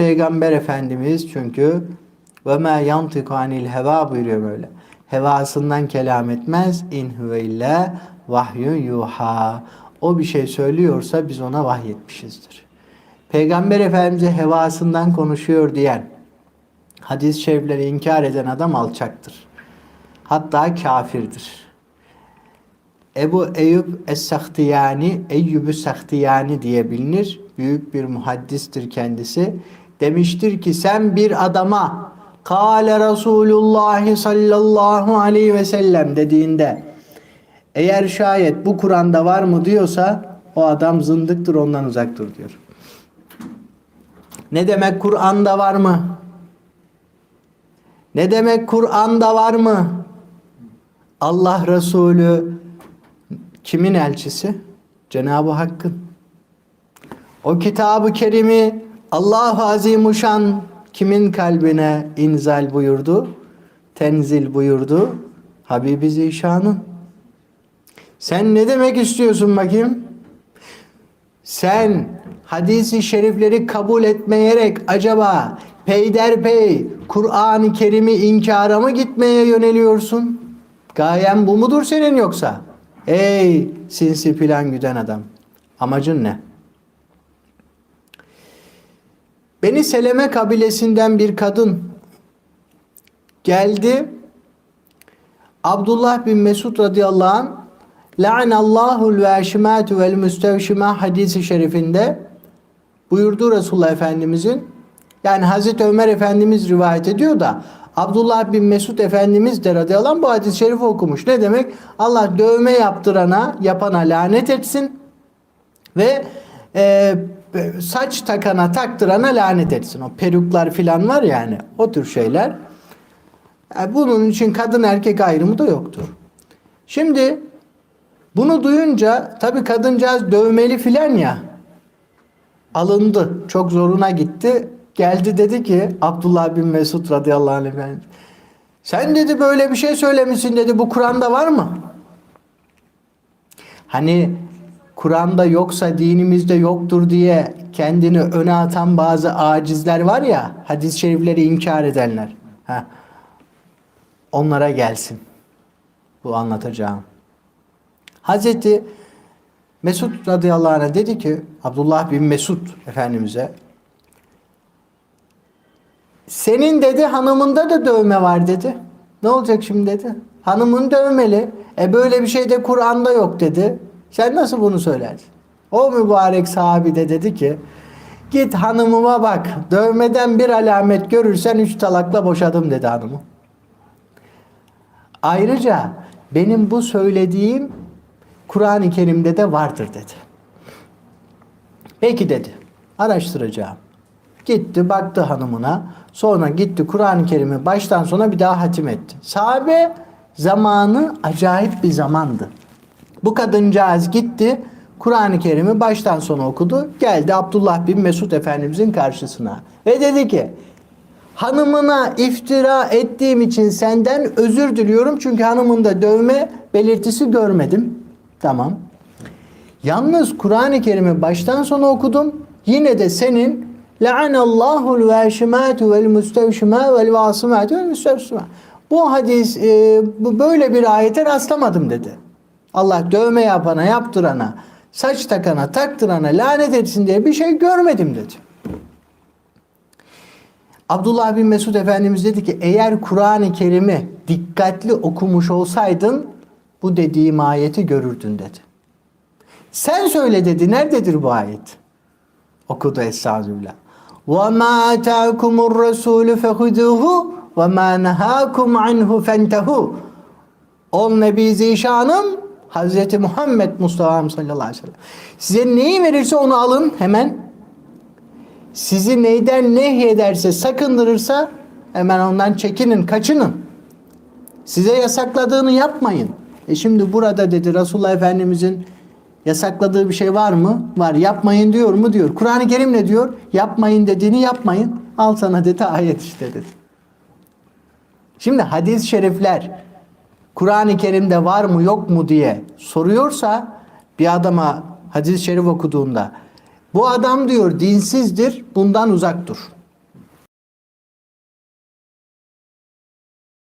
Peygamber Efendimiz çünkü ve ma yantiku anil heva buyuruyor böyle. Hevasından kelam etmez. İn huve illa vahyun yuha. O bir şey söylüyorsa biz ona vahyetmişizdir. Peygamber Efendimiz'e hevasından konuşuyor diyen, hadis-i şerifleri inkar eden adam alçaktır. Hatta kafirdir. Ebu Eyyub Es-Sahtiyani, Eyyub-ü Sahtiyani diye bilinir. Büyük bir muhaddistir kendisi. Demiştir ki sen bir adama Kale Resulullah sallallahu aleyhi ve sellem dediğinde eğer şayet bu Kur'an'da var mı diyorsa o adam zındıktır ondan uzak dur diyor. Ne demek Kur'an'da var mı? Ne demek Kur'an'da var mı? Allah Resulü kimin elçisi? Cenab-ı Hakk'ın. O kitabı kerimi Allah-u Azimuşan kimin kalbine inzal buyurdu? Tenzil buyurdu. Habibi Zişan'ın. Sen ne demek istiyorsun bakayım? Sen hadisi şerifleri kabul etmeyerek acaba peyderpey Kur'an-ı Kerim'i inkara mı gitmeye yöneliyorsun? Gayen bu mudur senin yoksa? Ey sinsi plan güden adam. Amacın ne? Beni Seleme kabilesinden bir kadın geldi. Abdullah bin Mesud radıyallahu anh La'anallahul veşimatu vel müstevşima hadisi şerifinde buyurdu Resulullah Efendimizin yani Hazreti Ömer Efendimiz rivayet ediyor da Abdullah bin Mesud Efendimiz de radıyallahu anh bu hadis-i şerifi okumuş. Ne demek? Allah dövme yaptırana, yapana lanet etsin ve e, saç takana taktırana lanet etsin. O peruklar filan var yani o tür şeyler. Yani bunun için kadın erkek ayrımı da yoktur. Şimdi bunu duyunca tabii kadıncağız dövmeli filan ya alındı. Çok zoruna gitti. Geldi dedi ki Abdullah bin Mesud radıyallahu anh efendim. Sen dedi böyle bir şey söylemişsin dedi. Bu Kur'an'da var mı? Hani Kur'an'da yoksa dinimizde yoktur diye kendini öne atan bazı acizler var ya hadis-i şerifleri inkar edenler. Ha. Onlara gelsin. Bu anlatacağım. Hazreti Mesud radıyallahu anh dedi ki Abdullah bin Mesud efendimize senin dedi hanımında da dövme var dedi. Ne olacak şimdi dedi. Hanımın dövmeli. E böyle bir şey de Kur'an'da yok dedi. Sen nasıl bunu söylersin? O mübarek sahabi de dedi ki git hanımıma bak dövmeden bir alamet görürsen üç talakla boşadım dedi hanımı. Ayrıca benim bu söylediğim Kur'an-ı Kerim'de de vardır dedi. Peki dedi. Araştıracağım. Gitti baktı hanımına. Sonra gitti Kur'an-ı Kerim'i baştan sona bir daha hatim etti. Sahabe zamanı acayip bir zamandı. Bu kadıncağız gitti Kur'an-ı Kerim'i baştan sona okudu. Geldi Abdullah bin Mesud Efendimizin karşısına. Ve dedi ki hanımına iftira ettiğim için senden özür diliyorum. Çünkü hanımında dövme belirtisi görmedim. Tamam. Yalnız Kur'an-ı Kerim'i baştan sona okudum. Yine de senin La'anallahu'l veşimatu vel mustevşima vel vasimatu vel. Bu hadis e, böyle bir ayete rastlamadım dedi. Allah dövme yapana, yaptırana, saç takana, taktırana lanet etsin diye bir şey görmedim dedi. Abdullah bin Mesud Efendimiz dedi ki eğer Kur'an-ı Kerim'i dikkatli okumuş olsaydın bu dediğim ayeti görürdün dedi. Sen söyle dedi. Nerededir bu ayet? Okudu Estağfirullah. وَمَا آتَاكُمُ الرَّسُولُ فَخُذُوهُ وَمَا نَهَاكُمْ عَنْهُ فَانْتَهُ Ol Nebi Zişanım Hazreti Muhammed Mustafa sallallahu aleyhi ve sellem. Size neyi verirse onu alın hemen. Sizi neyden nehyederse sakındırırsa hemen ondan çekinin, kaçının. Size yasakladığını yapmayın. E şimdi burada dedi Resulullah Efendimizin yasakladığı bir şey var mı? Var. Yapmayın diyor mu? Diyor. Kur'an-ı Kerim ne diyor? Yapmayın dediğini yapmayın. Al sana dedi ayet işte dedi. Şimdi hadis-i şerifler Kur'an-ı Kerim'de var mı yok mu diye soruyorsa bir adama hadis-i şerif okuduğunda bu adam diyor dinsizdir bundan uzak dur.